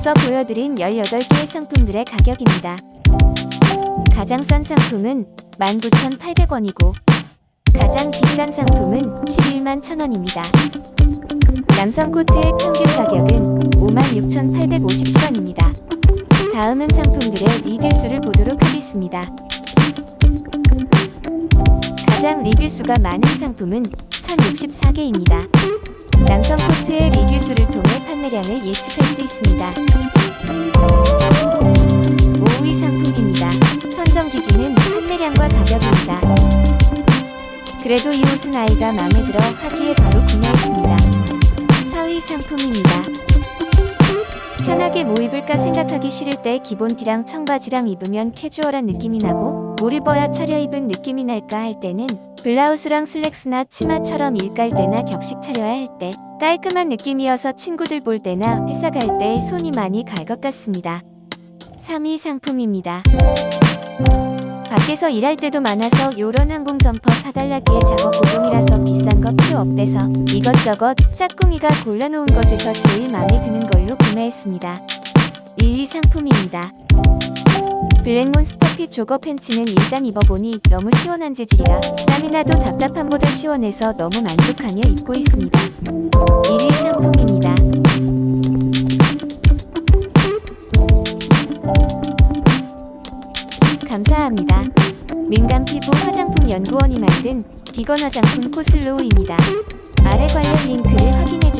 앞서 보여드린 18개의 상품들의 가격입니다. 가장 싼 상품은 19,800원이고 가장 비싼 상품은 11만 1,000원입니다. 남성 코트의 평균 가격은 56,857원입니다. 다음은 상품들의 리뷰 수를 보도록 하겠습니다. 가장 리뷰 수가 많은 상품은 1,064개입니다. 남성 코트의 리뷰 수를 통해 판 매량을 예측할 수 있습니다. 5위 상품입니다. 선정 기준은 판매량과 가격입니다. 그래도 이 옷은 아이가 마음에 들어 하기에 바로 구매했습니다. 4위 상품입니다. 편하게 뭐 입을까 생각하기 싫을 때 기본 티랑 청바지랑 입으면 캐주얼한 느낌이 나고 뭘 입어야 차려입은 느낌이 날까 할 때는 블라우스랑 슬랙스나 치마처럼 일깔 때나 격식 차려야 할 때 깔끔한 느낌이어서 친구들 볼 때나 회사 갈 때 손이 많이 갈 것 같습니다. 3위 상품입니다. 밖에서 일할 때도 많아서 요런 항공 점퍼 사달라기에 작업 보동이라서 비싼 거 필요 없대서 이것저것 짝꿍이가 골라놓은 것에서 제일 마음에 드는 걸로 구매했습니다. 1위 상품입니다. 블랙몬 스터핏 조거 팬츠는 일단 입어보니 너무 시원한 재질이라 땀이 나도 답답함보다 시원해서 너무 만족하며 입고 있습니다. 1위 상품입니다. 감사합니다. 민감 피부 화장품 연구원이 만든 비건 화장품 코슬로우입니다. 아래 관련 링크를 확인해